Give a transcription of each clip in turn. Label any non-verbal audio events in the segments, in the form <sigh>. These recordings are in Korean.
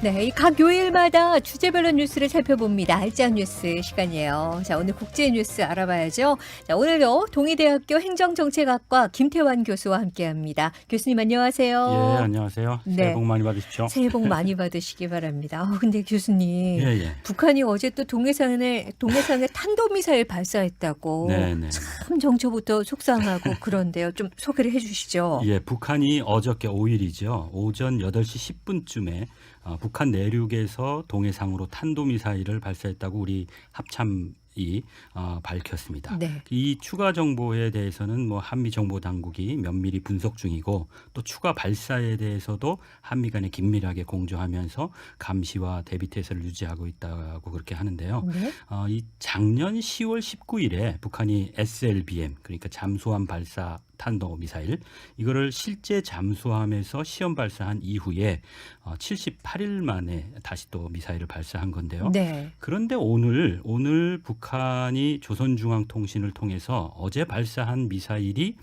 네, 이 각 요일마다 주제별로 뉴스를 살펴봅니다. 알짜 뉴스 시간이에요. 자, 오늘 국제 뉴스 알아봐야죠. 자, 오늘도 동의대학교 행정정책학과 김태환 교수와 함께합니다. 교수님 안녕하세요. 예, 안녕하세요. 네. 새해 복 많이 받으십시오. 새해 복 많이 <laughs> 받으시기 바랍니다. 어, 근데 교수님, 예, 예. 북한이 어제 또 동해상에 동해상에 <laughs> 탄도미사일 발사했다고. 네, 네. 참 정초부터 속상하고 그런데요. 좀 소개를 해주시죠. 예, 북한이 어저께 5일이죠. 오전 8시 10분쯤에 어, 북한 내륙에서 동해상으로 탄도미사일을 발사했다고 우리 합참 이 어, 밝혔습니다. 네. 이 추가 정보에 대해서는 뭐 한미 정보 당국이 면밀히 분석 중이고 또 추가 발사에 대해서도 한미 간에 긴밀하게 공조하면서 감시와 대비 태세를 유지하고 있다고 그렇게 하는데요. 네. 어, 이 작년 10월 19일에 북한이 SLBM 그러니까 잠수함 발사 탄도 미사일 이거를 실제 잠수함에서 시험 발사한 이후에 어, 78일 만에 다시 또 미사일을 발사한 건데요. 네. 그런데 오늘 오늘 북한 이 조선중앙통신을 통해서 어제 발사한 미사일이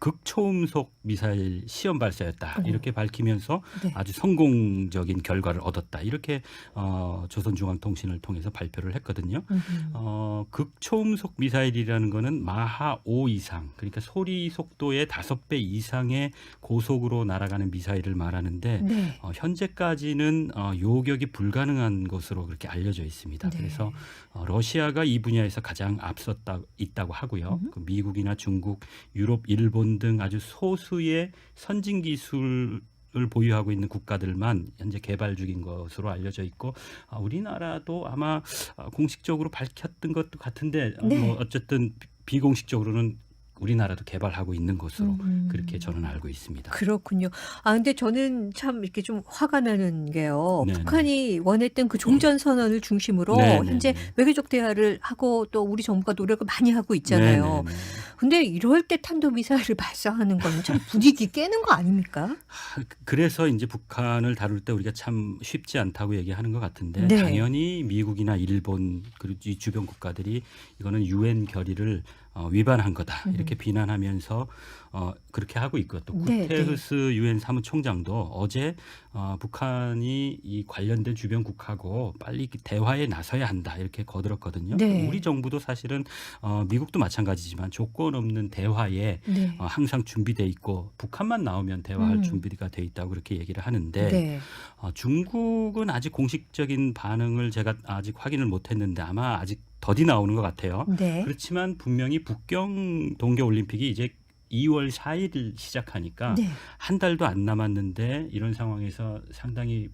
극초음속 미사일 시험 발사였다 어. 이렇게 밝히면서 네. 아주 성공적인 결과를 얻었다 이렇게 어, 조선중앙통신을 통해서 발표를 했거든요. 음흠. 어, 극초음속 미사일이라는 거는 마하 5 이상, 그러니까 소리 속도의 다섯 배 이상의 고속으로 날아가는 미사일을 말하는데 네. 어, 현재까지는 어, 요격이 불가능한 것으로 그렇게 알려져 있습니다. 네. 그래서 어, 러시아가 이 분야에서 가장 앞섰다 있다고 하고요. 음. 그 미국이나 중국, 유럽, 일본 등 아주 소수의 선진 기술 을 보유하고 있는 국가들만 현재 개발 중인 것으로 알려져 있고 아, 우리나라도 아마 아, 공식적으로 밝혔던 것도 같은데 어, 네. 뭐 어쨌든 비- 비공식적으로는 우리나라도 개발하고 있는 것으로 음. 그렇게 저는 알고 있습니다. 그렇군요. 아 근데 저는 참 이렇게 좀 화가 나는 게요. 네네. 북한이 원했던 그 종전 선언을 중심으로 네네네. 현재 외교적 대화를 하고 또 우리 정부가 노력을 많이 하고 있잖아요. 네네네. 근데 이럴 때 탄도 미사일을 <laughs> 발사하는 건 참 분위기 깨는 거 아닙니까? 하, 그래서 이제 북한을 다룰 때 우리가 참 쉽지 않다고 얘기하는 것 같은데 네. 당연히 미국이나 일본 그리고 이 주변 국가들이 이거는 유엔 결의를 어, 위반한 거다 음. 이렇게 비난하면서 어, 그렇게 하고 있고 또 네, 구테흐스 유엔 사무총장도 어제 어, 북한이 이 관련된 주변 국하고 빨리 대화에 나서야 한다 이렇게 거들었거든요. 네. 우리 정부도 사실은 어, 미국도 마찬가지지만 조건 없는 대화에 네. 어, 항상 준비돼 있고 북한만 나오면 대화할 음. 준비가 돼 있다고 그렇게 얘기를 하는데 네. 어, 중국은 아직 공식적인 반응을 제가 아직 확인을 못했는데 아마 아직 더디 나오는 것 같아요. 네. 그렇지만 분명히 북경 동계 올림픽이 이제 2월 4일 시작하니까 네. 한 달도 안 남았는데 이런 상황에서 상당히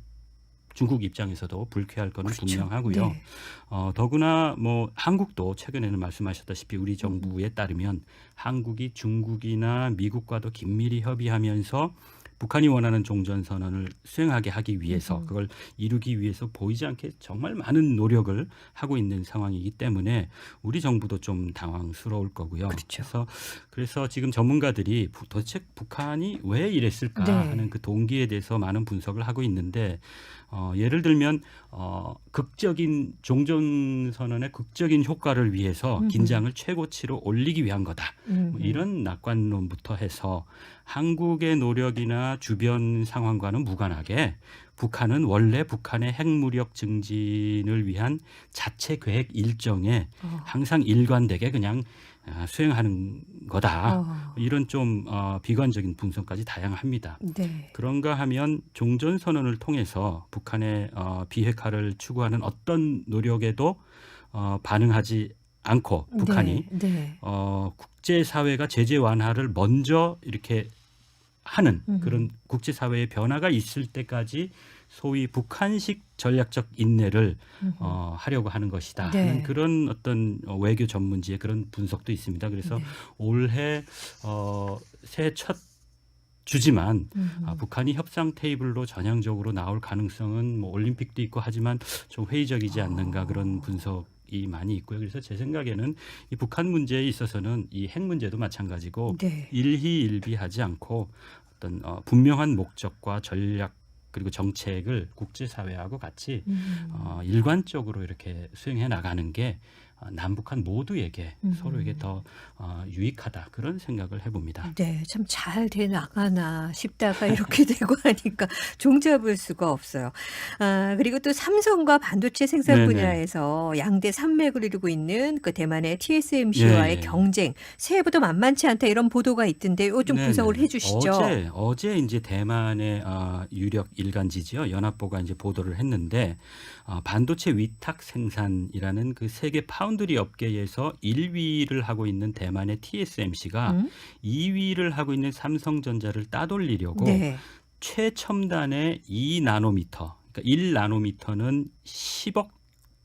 중국 입장에서도 불쾌할 거는 그렇죠. 분명하고요. 네. 어, 더구나 뭐 한국도 최근에는 말씀하셨다시피 우리 정부에 따르면 한국이 중국이나 미국과도 긴밀히 협의하면서 북한이 원하는 종전 선언을 수행하게 하기 위해서 음. 그걸 이루기 위해서 보이지 않게 정말 많은 노력을 하고 있는 상황이기 때문에 우리 정부도 좀 당황스러울 거고요. 그렇죠. 그래서 그래서 지금 전문가들이 부- 도대체 북한이 왜 이랬을까 네. 하는 그 동기에 대해서 많은 분석을 하고 있는데 어, 예를 들면 어, 극적인 종전 선언의 극적인 효과를 위해서. 긴장을 최고치로 올리기 위한 거다. 음. 뭐 이런 낙관론부터 해서 한국의 노력이나 주변 상황과는 무관하게 북한은 원래 북한의 핵무력 증진을 위한 자체 계획 일정에 어. 항상 일관되게 그냥 아, 수행하는 거다. 어. 이런 좀 어, 비관적인 분석까지 다양합니다. 네. 그런가 하면 종전 선언을 통해서 북한의 어, 비핵화를 추구하는 어떤 노력에도 어, 반응하지 않고 북한이 네. 네. 어, 국제 사회가 제재 완화를 먼저 이렇게 하는 음. 그런 국제 사회의 변화가 있을 때까지 소위 북한식 전략적 인내를 음. 어, 하려고 하는 것이다 네. 하는 그런 어떤 어, 외교 전문지의 그런 분석도 있습니다. 그래서 네. 올해 어, 새해 첫 주지만 음. 아, 북한이 협상 테이블로 전향적으로 나올 가능성은 뭐 올림픽도 있고 하지만 좀 회의적이지 않는가 아. 그런 분석 이 많이 있고요. 그래서 제 생각에는 이 북한 문제에 있어서는 이 핵 문제도 마찬가지고 네. 일희일비하지 않고 어떤 어, 분명한 목적과 전략 그리고 정책을 국제사회하고 같이 음. 어, 일관적으로 이렇게 수행해 나가는 게 어, 남북한 모두에게 음. 서로에게 더 어, 유익하다 그런 생각을 해봅니다. 네, 참 잘 돼 나가나 싶다가 이렇게 <laughs> 되고 하니까 종잡을 수가 없어요. 아, 그리고 또 삼성과 반도체 생산 네네. 분야에서 양대 산맥을 이루고 있는 그 대만의 TSMC와의 예, 예. 경쟁, 새해부터 만만치 않다 이런 보도가 있던데 이거 좀 네네. 분석을 해주시죠. 어제 어제 이제 대만의 어, 유력 일간지지요 연합보가 이제 보도를 했는데 어, 반도체 위탁 생산이라는 그 세계 파 운드리 업계에서 1위를 하고 있는 대만의 TSMC가 음? 2위를 하고 있는 삼성전자를 따돌리려고 네. 최첨단의 2 나노미터, 그러니까 1 나노미터는 10억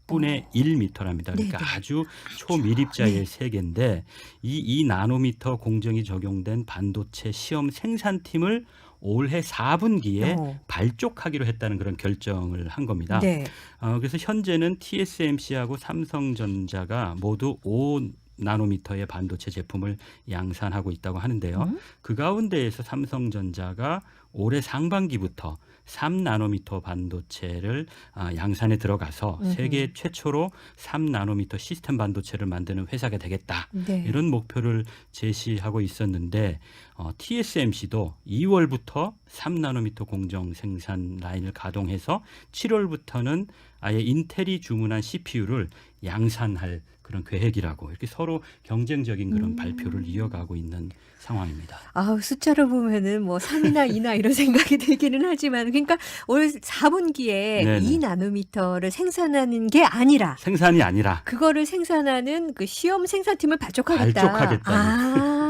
분의 1미터랍니다. 그러니까 어. 네네. 아주 초미립자의 네. 세계인데 이 2 나노미터 공정이 적용된 반도체 시험 생산팀을 올해 4분기에 어. 발족하기로 했다는 그런 결정을 한 겁니다. 네. 어, 그래서 현재는 TSMC하고 삼성전자가 모두 5 나노미터의 반도체 제품을 양산하고 있다고 하는데요. 음? 그 가운데에서 삼성전자가 올해 상반기부터 3나노미터 반도체를 아, 양산에 들어가서 음흠. 세계 최초로 3나노미터 시스템 반도체를 만드는 회사가 되겠다. 네. 이런 목표를 제시하고 있었는데 어, TSMC도 2월부터 3나노미터 공정 생산 라인을 가동해서 7월부터는 아예 인텔이 주문한 CPU를 양산할 그런 계획이라고 이렇게 서로 경쟁적인 그런 음. 발표를 이어가고 있는 상황입니다. 아, 숫자를 보면은 뭐 3이나 2나 이런 <laughs> 생각이 들기는 하지만 그러니까 올 4분기에 네네. 2 나노미터를 생산하는 게 아니라 생산이 아니라 그거를 생산하는 그 시험 생산팀을 발족하겠다. 발족하겠다는. 아,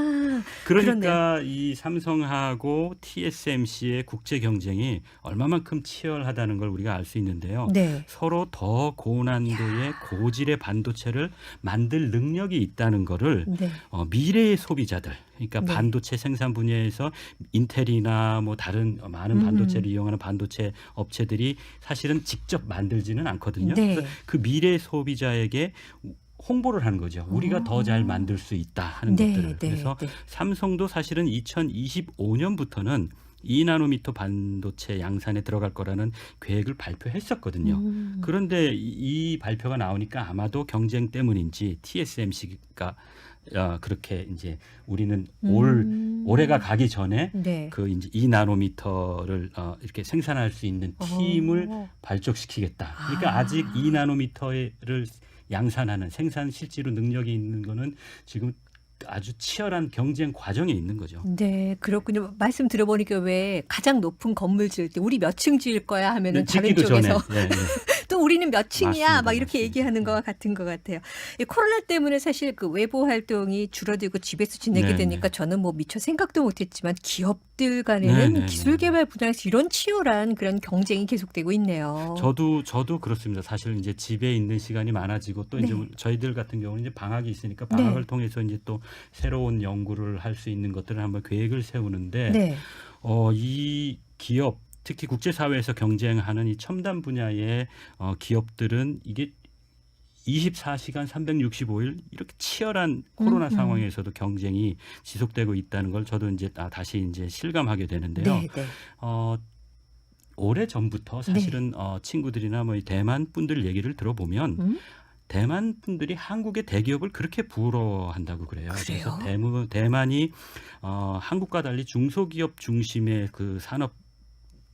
그러니까 이 삼성하고 TSMC의 국제 경쟁이 얼마만큼 치열하다는 걸 우리가 알 수 있는데요. 네. 서로 더 고난도의 고질의 반도체를 만들 능력이 있다는 거를 네. 어, 미래의 소비자들 그러니까 네. 반도체 생산 분야에서 인텔이나 뭐 다른 많은 음. 반도체를 이용하는 반도체 업체들이 사실은 직접 만들지는 않거든요. 네. 그래서 그 미래 소비자에게 홍보를 하는 거죠. 우리가 더잘 만들 수 있다 하는 네, 것들을. 네, 그래서 네. 삼성도 사실은 2025년부터는 2나노미터 반도체 양산에 들어갈 거라는 계획을 발표했었거든요. 음. 그런데 이, 이 발표가 나오니까 아마도 경쟁 때문인지 TSMC가 어, 그렇게 이제 우리는 올 음. 올해가 가기 전에 네. 그 이제 2나노미터를 어, 이렇게 생산할 수 있는 팀을 어. 발족시키겠다. 그러니까 아. 아. 직 2나노미터를 양산하는 생산 실제로 능력이 있는 거는 지금 아주 치열한 경쟁 과정에 있는 거죠. 네, 그렇군요. 말씀 들어보니까 왜 가장 높은 건물 지을 때 우리 몇 층 지을 거야 하면은 다른 네, 전에 쪽에서 예, 예. <laughs> 또 우리는 몇 층이야 맞습니다, 막 이렇게 맞습니다. 얘기하는 거와 같은 것 같아요. 이 코로나 때문에 사실 그 외부 활동이 줄어들고 집에서 지내게 네네. 되니까 저는 뭐 미처 생각도 못했지만 기업들 간에는 네네네. 기술 개발 분야에서 이런 치열한 그런 경쟁이 계속되고 있네요. 저도 저도 그렇습니다. 사실 이제 집에 있는 시간이 많아지고 또 이제 네. 저희들 같은 경우는 이제 방학이 있으니까 방학을 네. 통해서 이제 또 새로운 연구를 할 수 있는 것들을 한번 계획을 세우는데 네. 어, 이 기업 특히 국제사회에서 경쟁하는 이 첨단 분야의 어, 기업들은 이게 24시간 365일 이렇게 치열한 코로나 음, 음. 상황에서도 경쟁이 지속되고 있다는 걸 저도 이제 아, 다시 이제 실감하게 되는데요. 네, 네. 어, 오래 전부터 사실은 어, 친구들이나 뭐이 대만 분들 얘기를 들어보면 음? 대만 분들이 한국의 대기업을 그렇게 부러워한다고 그래요. 그래요? 서 대무, 대만이 어, 한국과 달리 중소기업 중심의 그 산업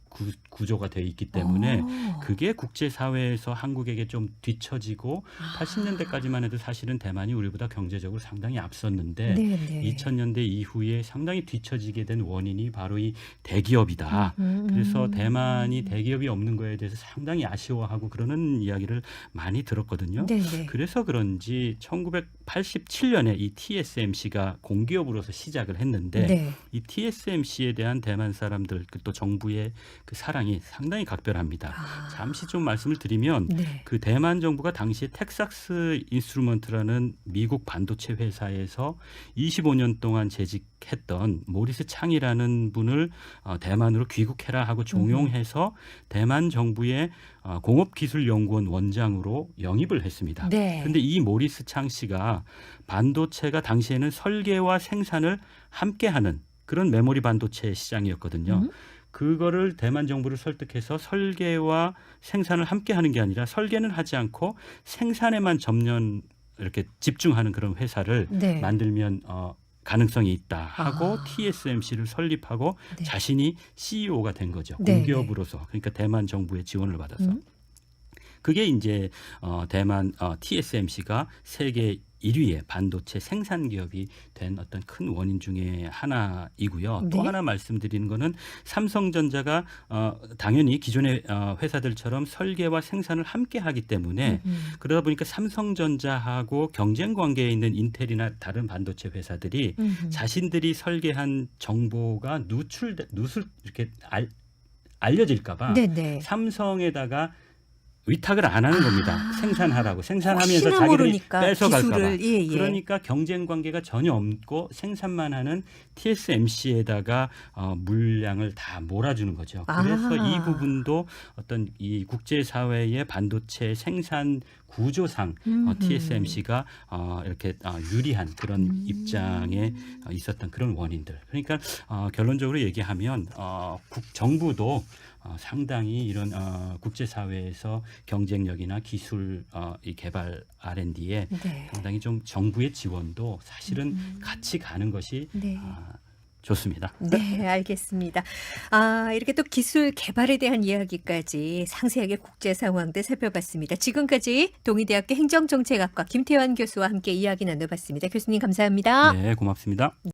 구, 구조가 돼 있기 때문에 어. 그게 국제 사회에서 한국에게 좀 뒤처지고 아. 80년대까지만 해도 사실은 대만이 우리보다 경제적으로 상당히 앞섰는데 네, 네. 2000년대 이후에 상당히 뒤처지게 된 원인이 바로 이 대기업이다. 음, 그래서 음. 대만이 대기업이 없는 거에 대해서 상당히 아쉬워하고 그러는 이야기를 많이 들었거든요. 네, 네. 그래서 그런지 1987년에 이 TSMC가 공기업으로서 시작을 했는데 네. 이 TSMC에 대한 대만 사람들 그또 정부의 그 사랑이 상당히 각별합니다. 아. 잠시 좀 말씀을 드리면 네. 그 대만 정부가 당시에 텍사스 인스트루먼트라는 미국 반도체 회사에서 25년 동안 재직했던 모리스 창이라는 분을 어, 대만으로 귀국해라 하고 종용해서 대만 정부의 어, 공업기술연구원 원장으로 영입을 했습니다. 네. 근데 이 모리스 창 씨가 반도체가 당시에는 설계와 생산을 함께하는 그런 메모리 반도체 시장이었거든요. 음. 그거를 대만 정부를 설득해서 설계와 생산을 함께 하는 게 아니라 설계는 하지 않고 생산에만 전면 이렇게 집중하는 그런 회사를 네. 만들면 어, 가능성이 있다 하고 아. TSMC를 설립하고 네. 자신이 CEO가 된 거죠. 네, 공기업으로서 그러니까 대만 정부의 지원을 받아서 음. 그게 이제 어, 대만 어, TSMC가 세계 1위의 반도체 생산 기업이 된 어떤 큰 원인 중에 하나이고요. 네. 또 하나 말씀드리는 거는 삼성전자가 어, 당연히 기존의 어, 회사들처럼 설계와 생산을 함께 하기 때문에 음. 그러다 보니까 삼성전자하고 경쟁 관계에 있는 인텔이나 다른 반도체 회사들이 음. 자신들이 설계한 정보가 누출 누술 이렇게 알, 알려질까봐 네네. 삼성에다가 위탁을 안 하는 겁니다. 아. 생산하라고 생산하면서 자기들이 뺏어갈까봐. 기술을 예, 예. 그러니까 경쟁 관계가 전혀 없고 생산만 하는 TSMC에다가 어, 물량을 다 몰아주는 거죠. 그래서 아. 이 부분도 어떤 이 국제 사회의 반도체 생산 구조상 어, 음흠. TSMC가 어, 이렇게 어, 유리한 그런 음. 입장에 어, 있었던 그런 원인들. 그러니까 어, 결론적으로 얘기하면 어, 국, 정부도 어, 상당히 이런 어, 국제 사회에서 경쟁력이나 기술 어, 이 개발 R&D에 네. 상당히 좀 정부의 지원도 사실은 음. 같이 가는 것이 네. 아, 좋습니다. 네, 알겠습니다. 아, 이렇게 또 기술 개발에 대한 이야기까지 상세하게 국제 상황도 살펴봤습니다. 지금까지 동의대학교 행정정책학과 김태환 교수와 함께 이야기 나눠봤습니다. 교수님 감사합니다. 네, 고맙습니다.